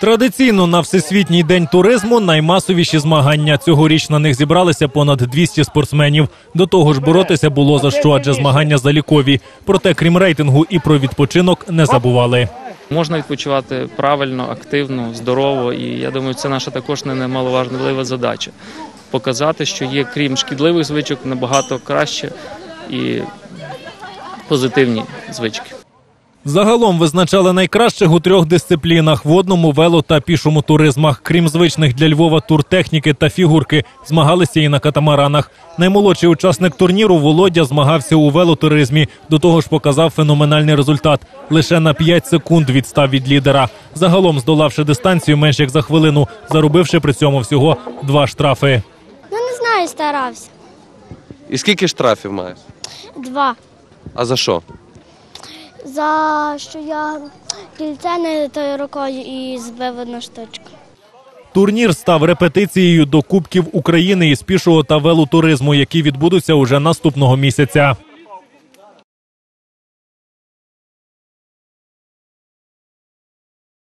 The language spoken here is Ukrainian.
Традиційно на всесвітній день туризму наймасовіші змагання. Цьогоріч на них зібралися понад 200 спортсменів. До того ж, боротися було за що, адже змагання залікові. Проте, крім рейтингу, і про відпочинок не забували. Можна відпочивати правильно, активно, здорово, і я думаю, це наша також не немаловажлива задача. Показати, що є, крім шкідливих звичок, набагато краще і позитивні звички. Загалом визначали найкращих у трьох дисциплінах: водному, вело та пішому туризмах. Крім звичних для Львова туртехніки та фігурки, змагалися і на катамаранах. Наймолодший учасник турніру Володя змагався у велотуризмі. До того ж, показав феноменальний результат. Лише на 5 секунд відстав від лідера. Загалом, здолавши дистанцію менш як за хвилину, заробивши при цьому всього два штрафи. Ну не знаю, старався. І скільки штрафів маєш? Два. А за що? За що я кільце не тою рукою і збив одну штучку. Турнір став репетицією до Кубків України із пішого та велотуризму, які відбудуться уже наступного місяця.